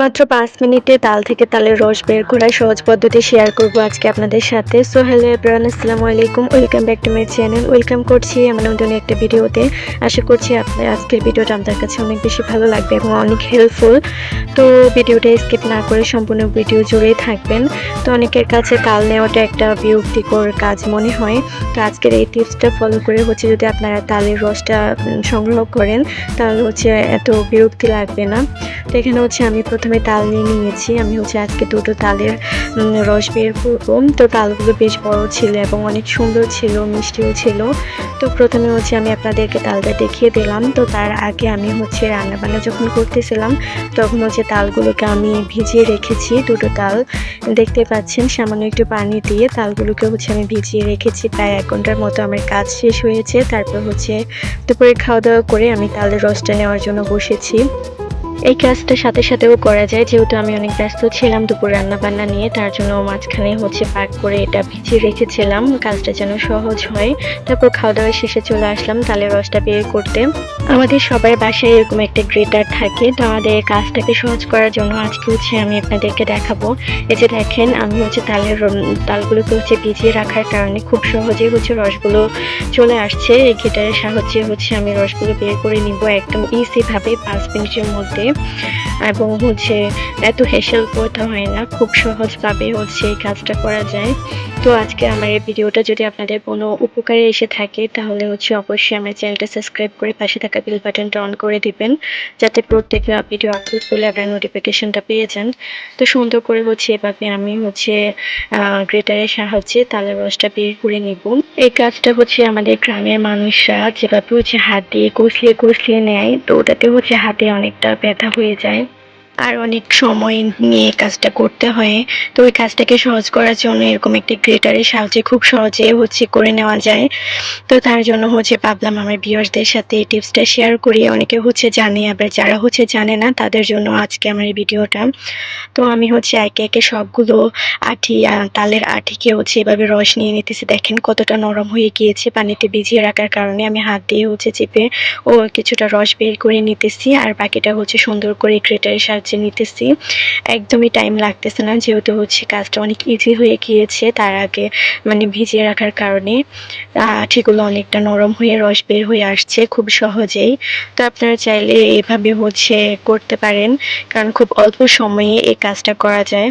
মাত্র পাঁচ মিনিটে তাল থেকে তালের রস বের করার সহজ পদ্ধতি শেয়ার করব আজকে আপনাদের সাথে। সো হ্যালো এভরিওয়ান আসসালামু আলাইকুম। Welcome back to my channel welcome করছি আমার নতুন একটা ভিডিওতে আশা করছি আপনার আজকের ভিডিওটা আপনার কাছে অনেক বেশি ভালো লাগবে এবং অনেক হেল্পফুল তো ভিডিওটা স্কিপ না করে সম্পূর্ণ ভিডিও জুড়েই থাকবেন। তো অনেকের কাছে তাল নেওয়াটা একটা বিরক্তিকর কাজ মনে হয়। তো আজকের এই টিপসটা ফলো করে হচ্ছে যদি আপনারা তালের রসটা সংগ্রহ করেন, তাহলে হচ্ছে এত বিরক্তি লাগবে না। তো এখানে হচ্ছে আমি প্রথমে তাল নিয়ে নিয়েছি। আমি হচ্ছে আজকে দুটো তালের রস বের করব। তো তালগুলো বেশ বড় ছিল এবং অনেক সুন্দর ছিল, মিষ্টিও ছিল। তো প্রথমে হচ্ছে আমি আপনাদেরকে তালটা দেখিয়ে দিলাম। তো তার আগে আমি হচ্ছে রান্নাবান্না যখন করতেছিলাম, তখন হচ্ছে তালগুলোকে আমি ভিজিয়ে রেখেছি দুটো তাল। দেখতে পাচ্ছেন, সামান্য একটু পানি দিয়ে তালগুলোকে হচ্ছে আমি ভিজিয়ে রেখেছি। প্রায় এক ঘণ্টার মতো আমার কাজ শেষ হয়েছে। তারপর হচ্ছে দুপুরে খাওয়া দাওয়া করে আমি তালের রসটা নেওয়ার জন্য বসেছি। এই কাজটা সাথে সাথেও করা যায়। যেহেতু আমি অনেক ব্যস্ত ছিলাম দুপুর রান্না বান্না নিয়ে, তার জন্য মাঝখানে হচ্ছে পাক করে এটা ভিজিয়ে রেখেছিলাম। কাজটা যেন সহজ হয়। তারপর খাওয়া দাওয়া শেষে চলে আসলাম তালের রসটা বের করতে। আমাদের সবার বাসায় এরকম একটা গ্রেটার থাকে, তো আমাদের কাজটাকে সহজ করার জন্য আজকে হচ্ছে আমি আপনাদেরকে দেখাবো। এই যে দেখেন, আমি হচ্ছে তালের তালগুলোকে হচ্ছে ভিজিয়ে রাখার কারণে খুব সহজেই হচ্ছে রসগুলো চলে আসছে। এই গ্রেটারের সাহায্যে হচ্ছে আমি রসগুলো বের করে নিব একদম ইজিভাবে পাঁচ মিনিটের মধ্যে। এবং হচ্ছে এত হেসেল করতে হয় না, খুব সহজভাবে হচ্ছে এই কাজটা করা যায়। তো আজকে আমার এই ভিডিওটা যদি আপনাদের কোনো উপকারে এসে থাকে, তাহলে হচ্ছে অবশ্যই আমার চ্যানেলটা সাবস্ক্রাইব করে পাশে থাকা বেল বাটনটা অন করে দিবেন, যাতে প্রত্যেক ভিডিও আপলোড করলে আপনার নোটিফিকেশনটা পেয়ে যান। তো সুন্দর করে হচ্ছে এভাবে আমি হচ্ছে গ্রেটারের সাহায্যে তালের রসটা বের করে নিব। এই কাজটা হচ্ছে আমাদের গ্রামের মানুষরা যেভাবে হচ্ছে হাত দিয়ে কষলিয়ে কষলিয়ে নেয়, তো ওটাতে হচ্ছে হাতে অনেকটা ব্যথা হয়ে যায়। আর অনেক সময় নিয়ে কাজটা করতে হয়। তো ওই কাজটাকে সহজ করার জন্য এরকম একটি গ্রেটারের সাহায্যে খুব সহজে হচ্ছে করে নেওয়া যায়। তো তার জন্য হচ্ছে ভাবলাম আমার ভিউয়ার্সদের সাথে এই টিপসটা শেয়ার করি। অনেকে হচ্ছে জানে, আবার যারা হচ্ছে জানে না, তাদের জন্য আজকে আমার এই ভিডিওটা। তো আমি হচ্ছে একে একে সবগুলো আঠি তালের আঠিকে হচ্ছে এভাবে রস নিয়ে নিতেছি। দেখেন কতটা নরম হয়ে গিয়েছে পানিতে ভিজিয়ে রাখার কারণে। আমি হাত দিয়ে হচ্ছে চেপে ও কিছুটা রস বের করে নিতেছি। আর বাকিটা হচ্ছে সুন্দর করে গ্রেটারের সাহায্যে নিতেছি। একদমই টাইম লাগতেছে না, যেহেতু হচ্ছে কাজটা অনেক ইজি হয়ে গিয়েছে তার আগে মানে ভিজিয়ে রাখার কারণে। আঠিগুলো অনেকটা নরম হয়ে, রস বের হয়ে আসছে খুব সহজেই। তো আপনারা চাইলে এভাবে হচ্ছে করতে পারেন, কারণ খুব অল্প সময়ে এই কাজটা করা যায়।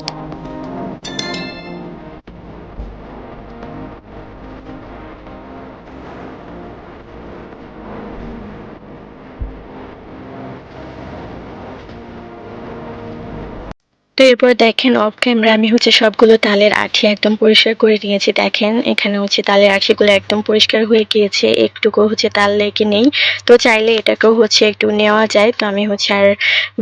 তো এরপর দেখেন অফ ক্যামেরা আমি হচ্ছে সবগুলো তালের আঠি একদম পরিষ্কার করে নিয়েছি। দেখেন, এখানে হচ্ছে তালের আঠিগুলো একদম পরিষ্কার হয়ে গিয়েছে। একটুকু হচ্ছে তাল লেগে নেই। তো চাইলে এটাকেও হচ্ছে একটু নেওয়া যায়। তো আমি হচ্ছে আর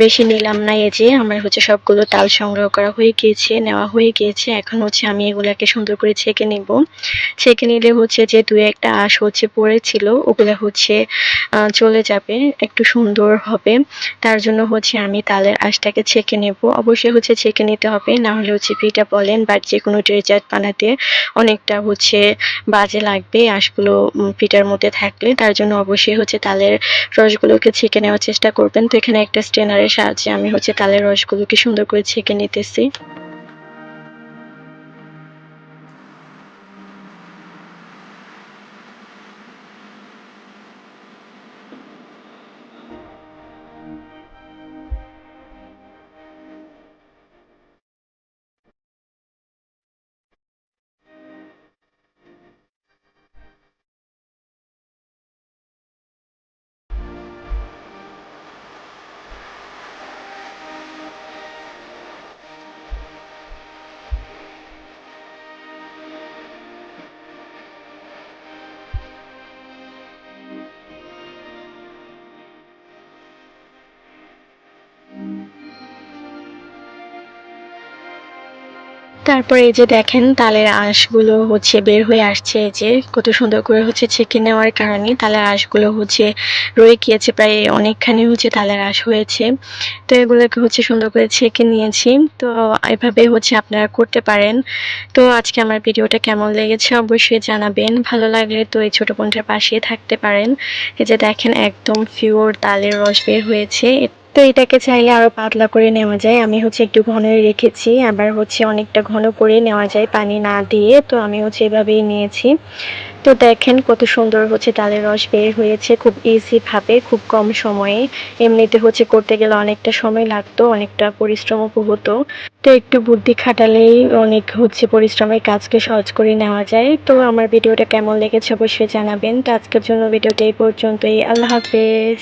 বেশি নিলাম না এই যে, আমার হচ্ছে সবগুলো তাল সংগ্রহ করা হয়ে গিয়েছে, নেওয়া হয়ে গিয়েছে। এখন হচ্ছে আমি এগুলাকে সুন্দর করে ছেঁকে নিব। ছেঁকে নিলে হচ্ছে যে দুই একটা আঁশ হচ্ছে পড়েছিল ওগুলো হচ্ছে চলে যাবে, একটু সুন্দর হবে। তার জন্য হচ্ছে আমি তালের আঁশটাকে ছেঁকে নেব। অবশ্যই হচ্ছে ছেঁকে নিতে হবে, না হলে হচ্ছে পিঠা বলেন বা যে কোনো ডেজার্ট বানাতে অনেকটা হচ্ছে বাজে লাগবে আঁশগুলো পিঠার মধ্যে থাকলে। তার জন্য অবশ্যই হচ্ছে তালের রসগুলোকে ছেঁকে নেওয়ার চেষ্টা করবেন। তো এখানে একটা স্ট্রেনারের সাহায্যে আমি হচ্ছে তালের রসগুলোকে সুন্দর করে ছেঁকে নিতেছি। তারপরে এই যে দেখেন তালের আঁশগুলো হচ্ছে বের হয়ে আসছে, এই যে কত সুন্দর করে হচ্ছে ছেঁকে নেওয়ার কারণে তালের আঁশগুলো হচ্ছে রয়ে গিয়েছে, প্রায় অনেকখানি হচ্ছে তালের আঁশ হয়েছে। তো এগুলোকে হচ্ছে সুন্দর করে ছেঁকে নিয়েছি। তো এভাবে হচ্ছে আপনারা করতে পারেন। তো আজকে আমার ভিডিওটা কেমন লেগেছে অবশ্যই জানাবেন। ভালো লাগলে তো এই ছোটো বোনটার পাশে থাকতে পারেন। এই যে দেখেন একদম পিওর তালের রস বের হয়েছে। তো এটাকে চাইলে আরও পাতলা করে নেওয়া যায়। আমি হচ্ছে একটু ঘন রেখেছি। আবার হচ্ছে অনেকটা ঘন করে নেওয়া যায় পানি না দিয়ে। তো আমি হচ্ছে এভাবেই নিয়েছি। তো দেখেন কত সুন্দর হচ্ছে তালের রস বের হয়েছে খুব ইজি ভাবে, খুব কম সময়ে। এমনিতে হচ্ছে করতে গেলে অনেকটা সময় লাগতো, অনেকটা পরিশ্রমও হতো। তো একটু বুদ্ধি খাটালেই অনেক হচ্ছে পরিশ্রমের কাজকে সহজ করে নেওয়া যায়। তো আমার ভিডিওটা কেমন লেগেছে অবশ্যই জানাবেন। তো আজকের জন্য ভিডিওটা এই পর্যন্তই। আল্লাহ হাফেজ।